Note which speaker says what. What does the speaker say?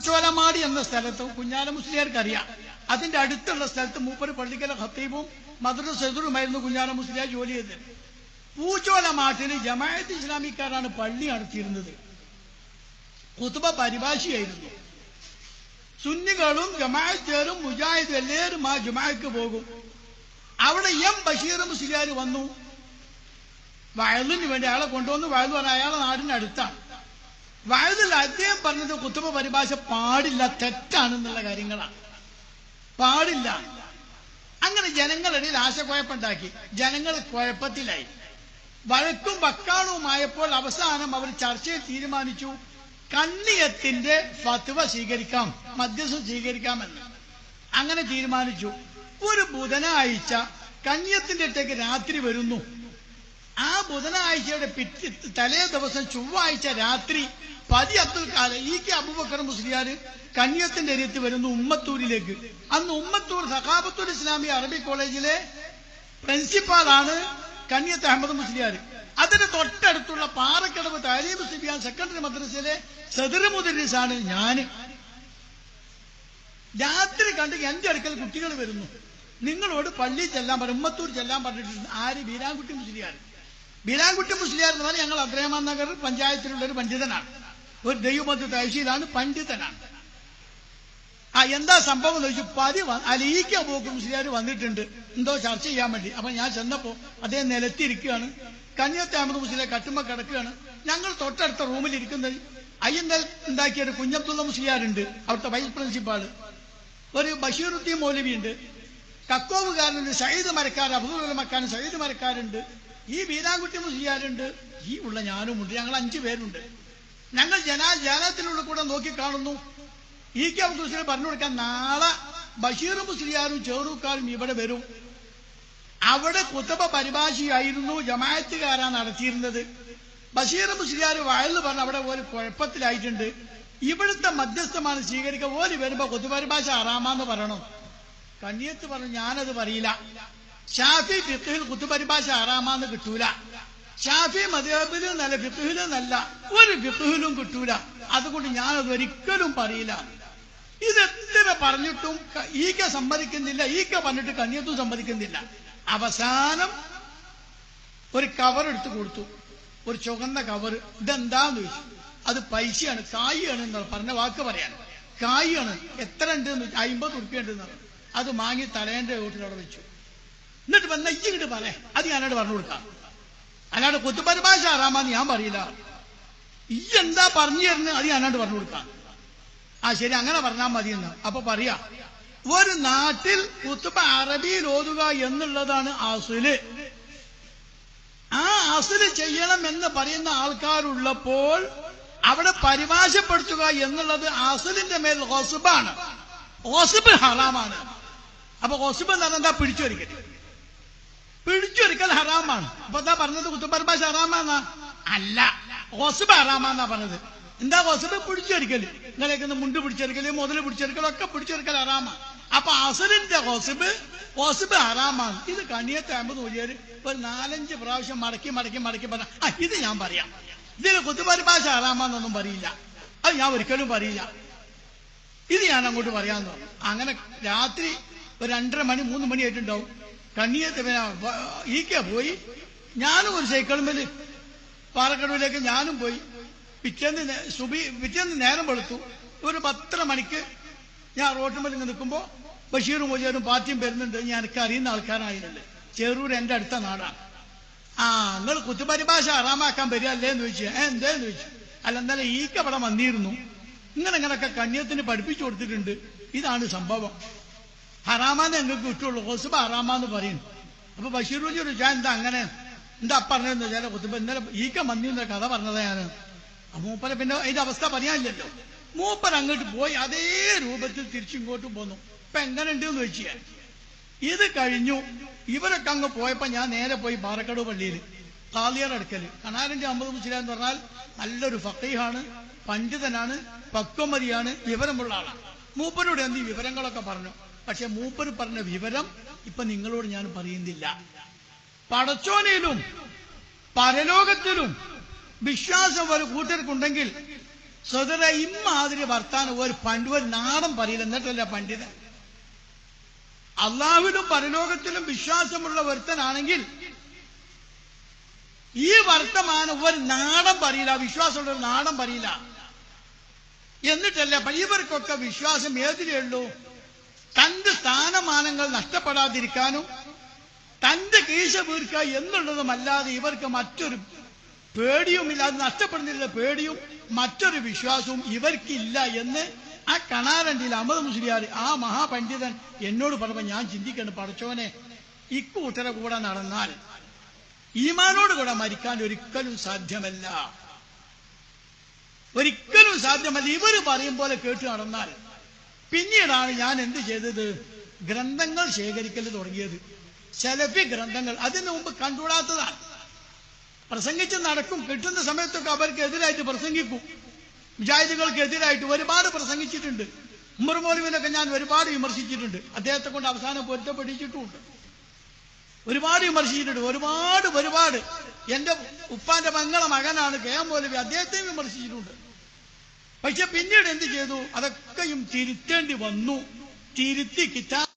Speaker 1: പൂച്ചോലമാടി എന്ന സ്ഥലത്ത് കുഞ്ഞാല മുസ്ലിയാർക്ക് അറിയാം അതിന്റെ അടുത്തുള്ള സ്ഥലത്ത് മൂപ്പര് പള്ളിക്കല ഖത്തീബും മദ്രസ സെദറുമായിരുന്നു കുഞ്ഞാല മുസ്ലിയാർ ജോലി ചെയ്തത്. പൂച്ചോലമാട്ടിന് ജമായത്ത് ഇസ്ലാമിക്കാരാണ് പള്ളി നടത്തിയിരുന്നത്. കുത്തുബ പരിഭാഷയായിരുന്നു. സുന്നികളും ജമാഅത്തേരും മുജാഹിദ് എല്ലാവരും ആ ജുമാക്ക് പോകും. അവിടെ എം ബഷീർ മുസ്ലിയാർ വന്നു. വയലിന് വേണ്ടി അയാളെ കൊണ്ടുവന്ന് വയൽ പറഞ്ഞ അയാളെ നാടിന്റെ വയലിൽ അദ്ദേഹം പറഞ്ഞത് കുത്തുമ പരിഭാഷ പാടില്ല തെറ്റാണെന്നുള്ള കാര്യങ്ങളാണ്. പാടില്ല. അങ്ങനെ ജനങ്ങളിടയിൽ ആശകുഴപ്പുണ്ടാക്കി ജനങ്ങൾ കുഴപ്പത്തിലായി. വഴക്കും വക്കാണവുമായപ്പോൾ അവസാനം അവർ ചർച്ചയിൽ തീരുമാനിച്ചു കണ്ണിയത്തിന്റെ ഫത്വ സ്വീകരിക്കാം മധ്യസ്ഥം സ്വീകരിക്കാമെന്ന്. അങ്ങനെ തീരുമാനിച്ചു. ഒരു ബുധനാഴ്ച കണ്ണിയത്തിന്റെ അടുത്തേക്ക് രാത്രി വരുന്നു. ആ ബുധനാഴ്ചയുടെ പിറ്റി തലേ ദിവസം ചൊവ്വാഴ്ച രാത്രി പതി അബ്ദുൽ കാല ഈ കെ അബൂബക്കർ മുസ്ലിയാർ കന്യത്തിന്റെ അരിയത്ത് വരുന്നു ഉമ്മത്തൂരിലേക്ക്. അന്ന് ഉമ്മത്തൂർ സഖാബത്തുൽ ഇസ്ലാമി അറബി കോളേജിലെ പ്രിൻസിപ്പാളാണ് കന്യത്ത് അഹമ്മദ് മുസ്ലിയാർ. അതിന് തൊട്ടടുത്തുള്ള പാറക്കടവ് താലീബ് സിബിയാൻ സെക്കൻഡറി മദ്രസയിലെ സദർ മുദരിസാണ് ഞാൻ. രാത്രി കണ്ട് എന്റെ അടുക്കൽ കുട്ടികൾ വരുന്നു. നിങ്ങളോട് പള്ളി ചെല്ലാൻ പറഞ്ഞു ഉമ്മത്തൂർ ചെല്ലാൻ പറഞ്ഞിട്ടുണ്ട്. ആര്? ബീരാൻകുട്ടി മുസ്ലിയാർ. ബീരാൻകുട്ടി മുസ്ലിയാർ എന്ന് പറഞ്ഞാൽ ഞങ്ങൾ അബ്രഹ്മാൻ നഗർ പഞ്ചായത്തിലുള്ള ഒരു പണ്ഡിതനാണ്. ഒരു ദൈവമധ്യ തഹശീലാണ് പണ്ഡിതനാണ്. ആ എന്താ സംഭവം എന്ന് ചോദിച്ചു പതി അലീക്ക പോക്കും മുസ്ലിയാർ വന്നിട്ടുണ്ട്. എന്തോ ചർച്ച ചെയ്യാൻ വേണ്ടി. അപ്പൊ ഞാൻ ചെന്നപ്പോ അദ്ദേഹം നിലത്തിരിക്കുകയാണ്. കന്യത്തെ അഹമ്മദ് മുസ്ലിയെ കട്ടുമ്പോ കിടക്കുകയാണ്. ഞങ്ങൾ തൊട്ടടുത്ത റൂമിൽ ഇരിക്കുന്നത് അയ്യന്തൽ ഉണ്ടാക്കിയ ഒരു കുഞ്ഞബ്ദുള്ള മുസ്ലിയാരുണ്ട്. അവിടുത്തെ വൈസ് പ്രിൻസിപ്പാൾ ഒരു ബഷീറുദ്ദീൻ മൗലവി ഉണ്ട് കക്കോവുകാരനുണ്ട് സയ്യിദ് മരക്കാർ അബ്ദുൽ മക്കാൻ സയ്യിദ് മരക്കാരുണ്ട്. ഈ വീരാൻകുട്ടി മുസ്ലിയാരുണ്ട്. ഈ ഉള്ള ഞാനും ഉണ്ട്. ഞങ്ങൾ അഞ്ചു പേരുണ്ട്. ഞങ്ങൾ ജനാ ജാനത്തിനുള്ള കൂടെ നോക്കി കാണുന്നു. ഈ കെ അബ്ദുൽ ഹുസൈൻ പറഞ്ഞു കൊടുക്കാൻ നാളെ ബഷീർ മുസ്ലിയാരും ചെറുക്കാരും ഇവിടെ വരും. അവിടെ കുത്തബ പരിഭാഷയായിരുന്നു ജമായത്തുകാരാ നടത്തിയിരുന്നത്. ബഷീർ മുസ്ലിയാർ വയലിൽ പറഞ്ഞ അവിടെ ഒരു കുഴപ്പത്തിലായിട്ടുണ്ട്. ഇവിടുത്തെ മധ്യസ്ഥമാണ് സ്വീകരിക്കുക. ഓര് വരുമ്പോ കുത്തുപരിഭാഷ ആറാമാന്ന് പറയണം. കണ്ണിയത്ത് പറഞ്ഞു ഞാനത് പറയില്ല. ഷാഫി ഫിഖിൽ കുത്തുപരിഭാഷ ആറാമാന്ന് കിട്ടൂല. ഷാഫി മദബിലും നല്ല ഫിത്തുഹിലും നല്ല. ഒരു ഫിഖിലും കിട്ടൂല. അതുകൊണ്ട് ഞാനത് ഒരിക്കലും പറയില്ല. ഇത് എത്ര പറഞ്ഞിട്ടും ഈക്ക സമ്മതിക്കുന്നില്ല ഈക്ക പറഞ്ഞിട്ട് കണ്ണിയത്തും സമ്മതിക്കുന്നില്ല. അവസാനം ഒരു കവർ എടുത്ത് കൊടുത്തു. ഒരു ചുവന്ന കവർ ഇതെന്താന്ന് ചോദിച്ചു. അത് പൈസയാണ് കായാണ് എന്ന് പറഞ്ഞ വാക്ക് പറയാൻ. കായാണ് എത്ര ഉണ്ട് അമ്പത് ഉറുപ്പിയുണ്ട് എന്ന് അത് മാങ്ങി തലേന്റെ വീട്ടിൽ അവിടെ വെച്ചു. എന്നിട്ട് വന്ന ഇങ്ങോട്ട് പറയേ അത് ഞാനോട് പറഞ്ഞു കൊടുക്കാം. അല്ലാണ്ട് കുത്തുപരിഭാഷ ആറാമാന്ന് ഞാൻ പറയില്ല. ഈ എന്താ പറഞ്ഞു തരുന്നത് അത് ഞാനാണ്ട് പറഞ്ഞു കൊടുക്കാം. ആ ശരി അങ്ങനെ പറഞ്ഞാൽ മതി എന്ന് അപ്പൊ പറയാ ഒരു നാട്ടിൽ കുത്തുബ അറബിയിൽ ഓതുക എന്നുള്ളതാണ് അസുൽ. ആ അസുൽ ചെയ്യണം എന്ന് പറയുന്ന ആൾക്കാരുള്ളപ്പോൾ അവിടെ പരിഭാഷപ്പെടുത്തുക എന്നുള്ളത് അസുലിന്റെ മേൽ ഹൊസുബാണ് ഹൊസുബ് ഹറാമാണ്. അപ്പൊ ഹൊസുബ് എന്ന് പറഞ്ഞാൽ എന്താ പിടിച്ചൊരിക്കൽ പിടിച്ചൊരിക്കൽ ഹറാമാണ്. അപ്പൊ എന്താ പറഞ്ഞത് കുത്തുപരിഭാഷ ഹറാമാന്നാ? അല്ല ഹോസബ് ഹറാമാന്നാ പറഞ്ഞത്. എന്താ ഹോസബ് പിടിച്ചൊരിക്കൽ. ഇങ്ങനെയൊക്കെ മുണ്ട് പിടിച്ചെടുക്കൽ മുതൽ പിടിച്ചെടുക്കൽ ഒക്കെ പിടിച്ചെടുക്കൽ ഹറാമാ. അപ്പൊ അസലിന്റെ ഹോസബ് ഹോസബ് ഹറാമാണ്. ഇത് കണിയത്തെ അമ്പത് ഊരിയര് ഒരു നാലഞ്ച് പ്രാവശ്യം മടക്കി മടക്കി മടക്കി പറഞ്ഞ ആ ഇത് ഞാൻ പറയാം. ഇതിന് കുത്തുപരിഭാഷ ഹറാമാന്നൊന്നും പറയില്ല. അത് ഞാൻ ഒരിക്കലും പറയില്ല. ഇത് ഞാൻ അങ്ങോട്ട് പറയാന്ന് പറഞ്ഞു. അങ്ങനെ രാത്രി ഒരു രണ്ടര മണി മൂന്ന് മണി ആയിട്ടുണ്ടാവും. കണ്ണിയത്ത് പിന്നെ ഈക്ക പോയി. ഞാനും ഒരു സൈക്കിളുമേൽ പാറക്കടവിലേക്ക് ഞാനും പോയി. പിറ്റേന്ന് സുബി പിറ്റേന്ന് നേരം വെളുത്തു. ഒരു പത്തര മണിക്ക് ഞാൻ റോട്ടുമ്പിൽ നിൽക്കുമ്പോൾ ബഷീറും മൊജിയാരും പാർട്ടിയും വരുന്നുണ്ട്. ഞാൻ എനിക്ക് അറിയുന്ന ആൾക്കാരായിരുന്നില്ല ചെറൂർ എന്റെ അടുത്ത നാടാണ് ആ നിങ്ങൾ കുത്തുപരിഭാഷ ആറാമാക്കാൻ വരികയല്ലേ എന്ന് ചോദിച്ചു. ഏ എന്തേന്ന് ചോദിച്ചു. അല്ല എന്നാലും ഈക്ക അവിടെ വന്നിരുന്നു. ഇങ്ങനെ ഇങ്ങനൊക്കെ കന്യത്തിന് പഠിപ്പിച്ചു കൊടുത്തിട്ടുണ്ട്. ഇതാണ് സംഭവം. ഹറാമാന്ന് ഞങ്ങൾക്ക് കിട്ടുള്ളൂ. ഹൊസുബ ഹറാമാന്ന് പറയുന്നു അപ്പൊ ബഷീർ ഒരു ചോദിച്ചാ എന്താ അങ്ങനെ? എന്താ പറഞ്ഞതെന്ന് വെച്ചാൽ കുത്തുമ്പ ഇന്നലെ ഈക്ക മന്ദിന്റെ കഥ പറഞ്ഞതാ ഞാൻ മൂപ്പരെ പിന്നെ അതിന്റെ അവസ്ഥ പറയാനില്ലല്ലോ. മൂപ്പർ അങ്ങോട്ട് പോയി അതേ രൂപത്തിൽ തിരിച്ചിങ്ങോട്ടും പോന്നു. ഇപ്പൊ എങ്ങനെയുണ്ട് എന്ന് ചോദിച്ചു ഞാൻ ഇത് കഴിഞ്ഞു. ഇവരൊക്കെ അങ്ങ് പോയപ്പോ ഞാൻ നേരെ പോയി പാറക്കടവ് പള്ളിയിൽ കാളിയർ അടുക്കൽ കണാരന്റെ അമ്പത് മുസ്ലിം എന്ന് പറഞ്ഞാൽ നല്ലൊരു ഫക്കീഹാണ് പണ്ഡിതനാണ് പക്വമതിയാണ് വിവരമുള്ള ആളാണ് മൂപ്പരോട് എന്ത് വിവരങ്ങളൊക്കെ പറഞ്ഞു. പക്ഷെ മൂപ്പര് പറഞ്ഞ വിവരം ഇപ്പൊ നിങ്ങളോട് ഞാൻ പറയുന്നില്ല. പടച്ചോനയിലും പരലോകത്തിലും വിശ്വാസം ഒരു കൂട്ടർക്കുണ്ടെങ്കിൽ സ്വതര ഇമ്മാതിരി വർത്താനം ഒരു പണ്ട് ഒരു നാടൻ പറയില്ല. എന്നിട്ടല്ല പണ്ഡിതൻ? അള്ളാഹുവിലും പരലോകത്തിലും വിശ്വാസമുള്ള ഒരുത്തനാണെങ്കിൽ ഈ വർത്തമാനം ഒരു നാടൻ പറയില്ല വിശ്വാസമുള്ള ഒരു നാടൻ പറയില്ല. എന്നിട്ടല്ല ഇവർക്കൊക്കെ വിശ്വാസം ഏതിലേ ഉള്ളൂ? തന്റെ സ്ഥാനമാനങ്ങൾ നഷ്ടപ്പെടാതിരിക്കാനും തന്റെ കീശ വീർക്കുക എന്നുള്ളതുമല്ലാതെ ഇവർക്ക് മറ്റൊരു പേടിയുമില്ല. അത് നഷ്ടപ്പെടുന്നില്ല പേടിയും മറ്റൊരു വിശ്വാസവും ഇവർക്കില്ല എന്ന് ആ കണാരണ്ടിയിൽ അമൃത മുസ്ലിയാർ ആ മഹാപണ്ഡിതൻ എന്നോട് പറഞ്ഞപ്പോ ഞാൻ ചിന്തിക്കണം പടച്ചോനെ ഇക്കൂട്ടര കൂടെ നടന്നാൽ ഈമാനോട് കൂടെ മരിക്കാൻ ഒരിക്കലും സാധ്യമല്ല. ഒരിക്കലും സാധ്യമല്ല. ഇവർ പറയും പോലെ കേട്ട് നടന്നാൽ പിന്നീടാണ് ഞാൻ എന്ത് ചെയ്തത്? ഗ്രന്ഥങ്ങൾ ശേഖരിക്കൽ തുടങ്ങിയത്. സെലഫി ഗ്രന്ഥങ്ങൾ. അതിനു മുമ്പ് കണ്ടുകൂടാത്തതാണ്. പ്രസംഗിച്ച് നടക്കും. കിട്ടുന്ന സമയത്തൊക്കെ അവർക്ക് എതിരായിട്ട് പ്രസംഗിക്കും. മുജാഹിദുകൾക്ക് എതിരായിട്ട് ഒരുപാട് പ്രസംഗിച്ചിട്ടുണ്ട്. ഉമർ ഞാൻ ഒരുപാട് വിമർശിച്ചിട്ടുണ്ട്. അദ്ദേഹത്തെ കൊണ്ട് അവസാനം പൊരുത്തപ്പെടിച്ചിട്ടുമുണ്ട് ഒരുപാട് വിമർശിച്ചിട്ടുണ്ട്. ഒരുപാട് ഒരുപാട്. എന്റെ ഉപ്പാന്റെ മംഗള മകനാണ് കെ എം മൗലവി. അദ്ദേഹത്തെയും വിമർശിച്ചിട്ടുണ്ട്. പക്ഷെ പിന്നീട് എന്ത് ചെയ്തു? അതൊക്കെയും തിരുത്തേണ്ടി വന്നു. തിരുത്തി കിട്ടാൻ